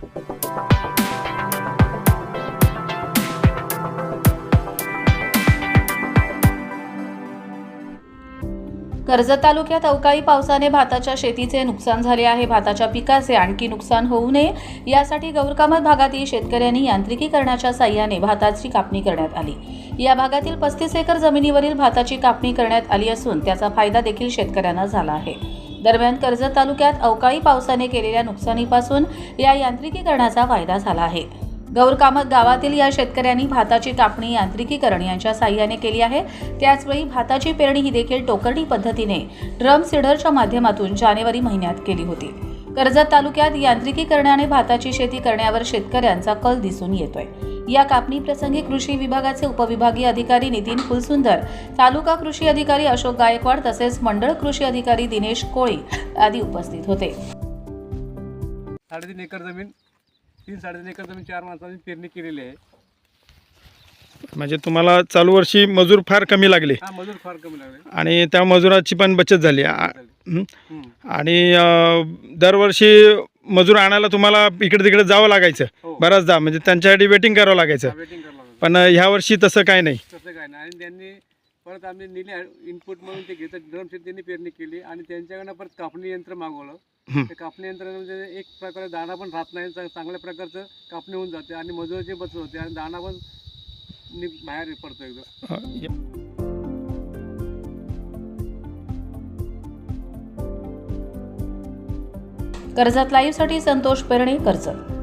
कर्जत तालुक्यात अवकाळी पावसाने भाताच्या शेतीचे नुकसान झाले आहे. भाताच्या पिकाचे आणखी नुकसान होऊ नये. यासाठी गौरकामत भागातील शेतकऱ्यांनी यांत्रिकीकरणाच्या साह्याने भाताची कापणी करण्यात आली. या भागातील पस्तीस एकर जमिनीवरील भाताची कापणी करण्यात आली असून त्याचा फायदा देखील शेतकऱ्यांना झाला आहे. दरम्यान कर्जत तालुक्यात अवकाळी पावसाने केलेल्या नुकसानीपासून या यांत्रिकीकरणाचा फायदा झाला आहे. गौरकामत गावातील या शेतकऱ्यांनी भाताची कापणी यांत्रिकीकरण यांच्या साह्याने केली आहे. त्याचवेळी भाताची पेरणी ही देखील टोकरणी पद्धतीने ड्रम सीडरच्या माध्यमातून जानेवारी महिन्यात केली होती. कर्जत तालुक्यात यांत्रिकीकरणाने भाताची शेती करण्यावर शेतकऱ्यांचा कल दिसून येतोय. या कापणी प्रसंगी कृषी विभागाचे उपविभागीय अधिकारी नितीन फुलसुंदर तालुका कृषी अधिकारी अशोक गायकवाड तसेच मंडळ कृषी अधिकारी दिनेश कोळी आदी उपस्थित होते. साडेतीन एकर जमीन तीन साडेतीन एकर जमीन चार माणसांनी पेरणी केलेली आहे. म्हणजे तुम्हाला चालू वर्षी मजूर फार कमी लागले. हा मजूर फार कमी लागले. आणि त्या मजुराची पण बचत झाली. आ- हं? आणि अ, दरवर्षी मजूर आणायला तुम्हाला इकडे तिकडे जावं लागायचं. हो. बऱ्याचदा म्हणजे त्यांच्यासाठी वेटिंग करावं लागायचं. वेटिंग करावं लागलं पण ह्या वर्षी तसं काय नाही. तसं काय नाही. आणि त्यांनी परत आम्ही नेले इनपुट म्हणून ते घेतात. ड्रम शेत त्यांनी पेरणी केली. आणि त्यांच्याकडनं परत कापणी यंत्र मागवलं. हं. ते कापणी यंत्रामध्ये एक प्रकारे दाणा पण राहत नाही. चांग- चांगल्या प्रकारचं कापणी होऊन जाते. आणि मजुराची बचत होते. आणि दाणा पण नि- बाहेर पडतो एकदम. अ, य- कर्जत लाईव्हसाठी संतोष पेरणे कर्जत